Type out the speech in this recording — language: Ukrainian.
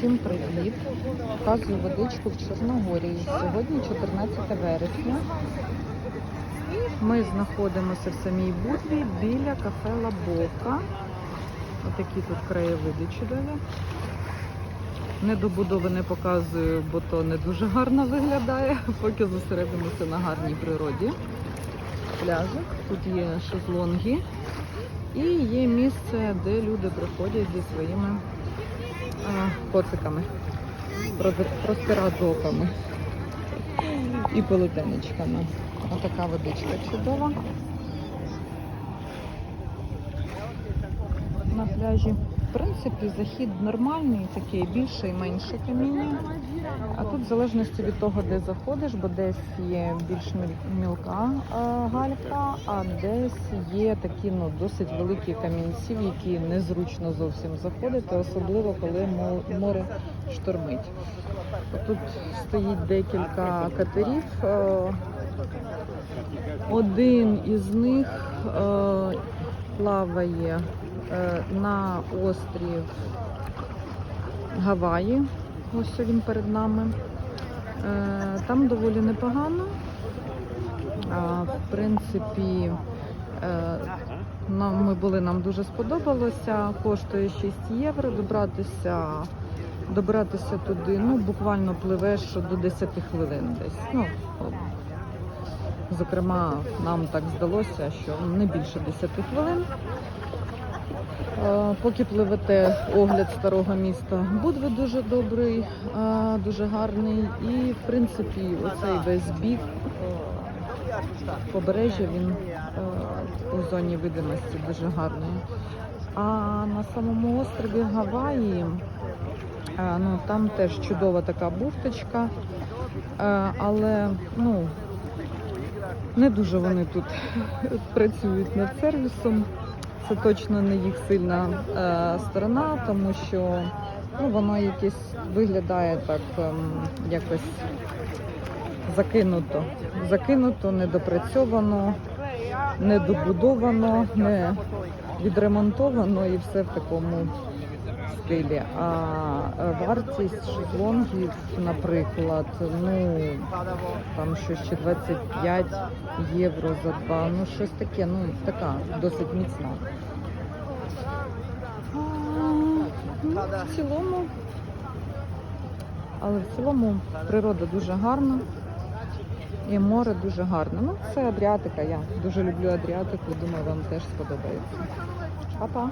Всім привіт! Показую водичку в Чорногорії. Сьогодні 14 вересня. Ми знаходимося в самій Будві біля кафе Лабока. Отакі тут краєвиди чудові. Недобудови не показую, бо то не дуже гарно виглядає, поки зосередимося на гарній природі. Пляжик, тут є шезлонги і є місце, де люди приходять зі своїми проти- простирадоками і полотенечками. Отака водичка чудова на пляжі. В принципі, захід нормальний, таке більше і менше каміння. А тут в залежності від того, де заходиш, бо десь є більш мілка а, галька, а десь є такі ну, досить великі камінці, в які незручно зовсім заходити, особливо коли море штормить. Тут стоїть декілька катерів. е, Один із них е, плаває е, на острів Гаваї. Ось він перед нами. Е, Там доволі непогано. В принципі, е, ми були, нам дуже сподобалося. Коштує 6 євро добратися. Добратися туди, ну буквально пливеш до 10 хвилин десь. Ну, зокрема, нам так здалося, що не більше 10 хвилин. Е, Поки пливете огляд старого міста, Будви дуже добрий, е, дуже гарний. І в принципі, оцей весь бік побережжя він е, у зоні видимості дуже гарний. А на самому острові Гаваї, ну там теж чудова така бухточка, але ну не дуже вони тут працюють над сервісом. Це точно не їх сильна е, сторона, тому що ну, воно якесь виглядає так е, якось закинуто. Закинуто, недопрацьовано, недобудовано, не відремонтовано і все в такому стилі. А е, вартість шезлонгів, наприклад, ну там щось ще 25 євро за два. Ну щось таке, ну така досить міцна. Ну, в цілому, але в цілому природа дуже гарна. І море дуже гарне. Ну, це Адріатика. Я дуже люблю Адріатику. Думаю, вам теж сподобається. Па-па!